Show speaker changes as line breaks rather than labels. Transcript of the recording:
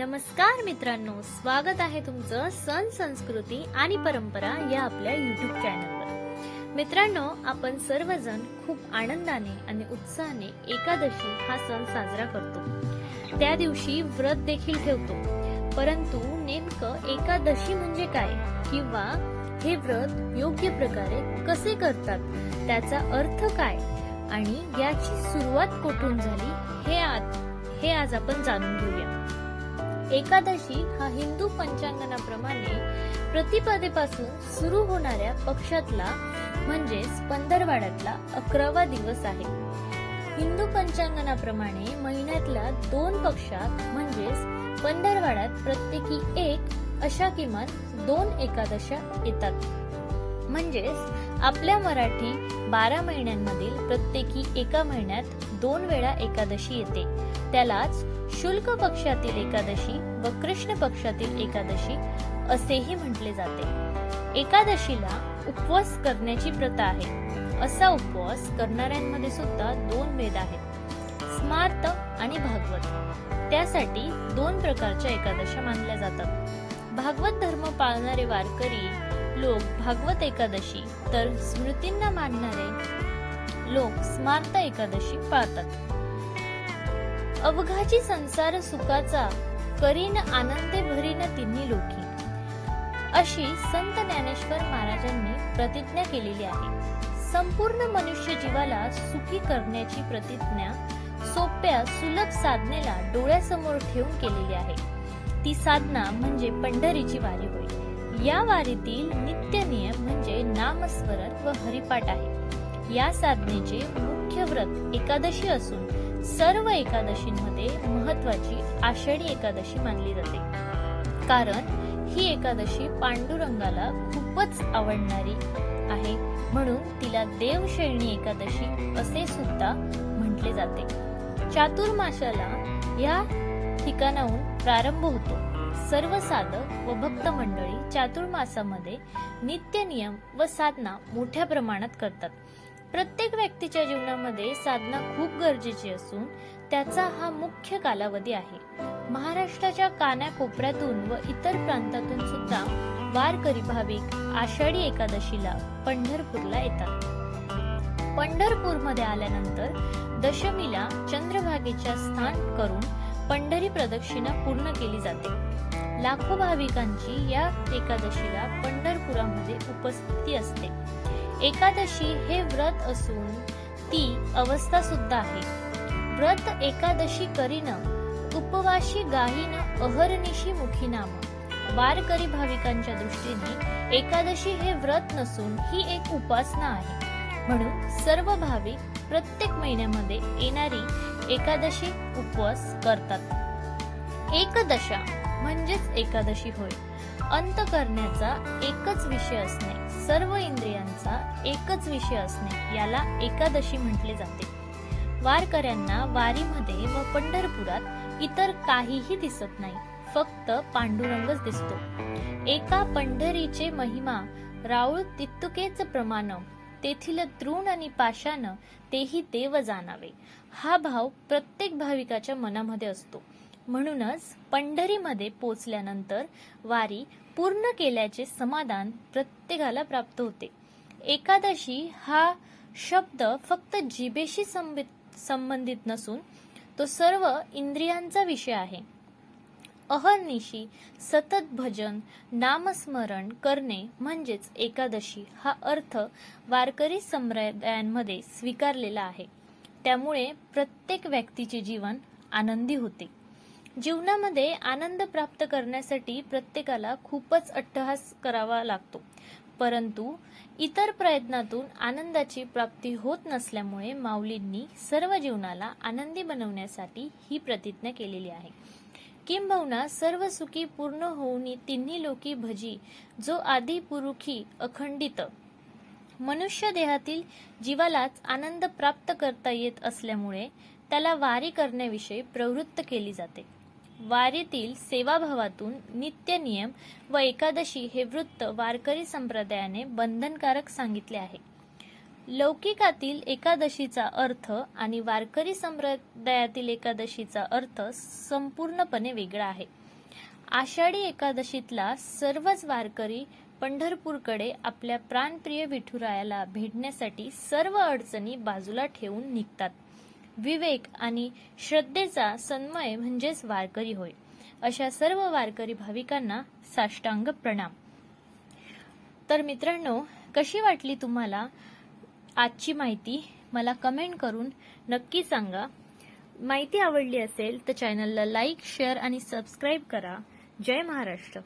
नमस्कार मित्रांनो स्वागत आहे तुमचं सण संस्कृती आणि परंपरा या आपल्या युट्यूब चॅनलवर मित्रांनो आपण सर्वजण खूप आनंदाने आणि उत्साहाने एकादशी हा सण साजरा करतो. त्या दिवशी व्रत देखील ठेवतो. परंतु नेमकं एकादशी म्हणजे काय किंवा हे व्रत योग्य प्रकारे कसे करतात त्याचा अर्थ काय आणि याची सुरुवात कुठून झाली हे आज हे आज आपण जाणून घेऊया. एकादशी हा हिंदू पंचांगणाप्रमाणे प्रतिपदेपासून सुरू होणाऱ्या पक्षातला म्हणजेच पंधरवाड्यातला अकरावा दिवस आहे. हिंदू पंचांगणाप्रमाणे महिन्यातल्या दोन पक्षात म्हणजेच पंधरवाड्यात प्रत्येकी एक अशा किमान दोन एकादशा येतात. म्हणजेच आपल्या मराठी बारा महिन्यांमधील प्रत्येकी एका महिन्यात दोन वेळा एकादशी येते. त्यालाच शुल्क पक्षातील एकादशी व कृष्ण पक्षातील एकादशी असेही म्हटले जाते. एकादशीला उपवास करण्याची प्रथा आहे. असा उपवास करणाऱ्यांमध्ये सुद्धा दोन भेद आहेत स्मार्त आणि भागवत. त्यासाठी दोन प्रकारच्या एकादशा मानल्या जातात. भागवत धर्म पाळणारे वारकरी लोक भागवत एकादशी तर स्मृतींना मानणारे लोक स्मार्त एकादशी पाळतात. अवघाची संसार सुखाचा करीन आनंदे भरीन तिन्ही लोकी. अशी संत ज्ञानेश्वर महाराजांनी प्रतिज्ञा केलेली आहे. संपूर्ण मनुष्य जीवाला सुखी करण्याची प्रतिज्ञा सोप्या सुलभ साधनेला डोळ्यासमोर ठेवून केलेली आहे. ती साधना म्हणजे पंढरीची वारी होय. या वारीतील नित्य नियम म्हणजे नामस्मरण व हरिपाठ आहे. या साधनेचे मुख्य व्रत एकादशी असून सर्व एकादशींमध्ये महत्वाची आषाढी एकादशी मानली जाते. कारण ही एकादशी पांडुरंगाला खूपच आवडणारी आहे. म्हणून तिला देवशैणी एकादशी असे सुद्धा म्हटले जाते. चातुर्माशाला या ठिकाणाहून प्रारंभ होतो. सर्व साधक व भक्त मंडळी चातुर्मासामध्ये नित्य नियम व साधना मोठ्या प्रमाणात करतात. प्रत्येक व्यक्तीच्या जीवनामध्ये साधना खूप गरजेची असून त्याचा हा मुख्य कालावधी आहे. महाराष्ट्राच्या कानाकोपऱ्यातून व इतर प्रांतातून सुद्धा वारकरी भाविक आषाढी एकादशीला पंढरपूरला येतात. पंढरपूरमध्ये आल्यानंतर दशमीला चंद्रभागेच्या स्थान करून पंढरी प्रदक्षिणा पूर्ण केली जाते. लाखो भाविकांची या एकादशीला पंढरपुरामध्ये उपस्थिती असते. एकादशी हे व्रत असून ती अवस्था सुद्धा आहे. व्रत एकादशी करीन उपवाशी गाहीन अहरनिशी मुखी नाम वारकरी भाविकांच्या दृष्टीने एकादशी हे व्रत नसून ही एक उपासना आहे. म्हणून सर्व भाविक प्रत्येक महिन्यामध्ये येणारी एकादशी उपवास करतात. एकदशा म्हणजेच एकादशी होय. अंत करण्याचा एकच विषय असणे सर्व इंद्रियांचा एकच विषय असणे याला एकादशी म्हटले जाते. वारकऱ्यांना वारीमध्ये व पंढरपुरात इतर काहीही दिसत नाही फक्त पांडुरंगच दिसतो. एका पंढरीचे महिमा राऊळ तित्तुकेच प्रमाण तेथील तृण आणि पाशान तेही देव जाणावे. हा भाव प्रत्येक भाविकाच्या मनामध्ये असतो. म्हणूनच पंढरीमध्ये पोचल्यानंतर वारी पूर्ण केल्याचे समाधान प्रत्येकाला प्राप्त होते. एकादशी हा शब्द फक्त जिबेशी संबंधित नसून तो सर्व इंद्रियांचा विषय आहे. अहर्निशी सतत भजन नामस्मरण करणे म्हणजेच एकादशी हा अर्थ वारकरी संप्रदायांमध्ये स्वीकारलेला आहे. त्यामुळे प्रत्येक व्यक्तीचे जीवन आनंदी होते. जीवनामध्ये आनंद प्राप्त करण्यासाठी प्रत्येकाला खूपच अट्टहास करावा लागतो. परंतु इतर प्रयत्नातून आनंदाची प्राप्ती होत नसल्यामुळे माऊलींनी सर्व जीवनाला आनंदी बनवण्यासाठी ही प्रतिज्ञा केलेली आहे. किंबहुना सर्व सुखी पूर्ण होऊन तिन्ही लोकी भजी जो आधी पुरुखी अखंडित मनुष्य देहातील जीवालाच आनंद प्राप्त करता येत असल्यामुळे त्याला वारी करण्याविषयी प्रवृत्त केली जाते. वारीतील सेवाभावातून नित्य नियम व एकादशी हे वृत्त वारकरी संप्रदायाने बंधनकारक सांगितले आहे. लौकिकातील एकादशीचा अर्थ आणि वारकरी संप्रदायातील एकादशीचा अर्थ संपूर्णपणे वेगळा आहे. आषाढी एकादशीतला सर्वच वारकरी पंढरपूरकडे आपल्या प्राणप्रिय विठुरायाला भेटण्यासाठी सर्व अडचणी बाजूला ठेवून निघतात. विवेक आणि श्रद्धेचा सन्मय म्हणजेच वारकरी होय. अशा सर्व वारकरी भाविकांना साष्टांग प्रणाम. तर मित्रांनो कशी वाटली तुम्हाला आजची माहिती? मला कमेंट करून नक्की सांगा. माहिती आवडली असेल तर चॅनलला लाईक शेअर आणि सबस्क्राईब करा. जय महाराष्ट्र.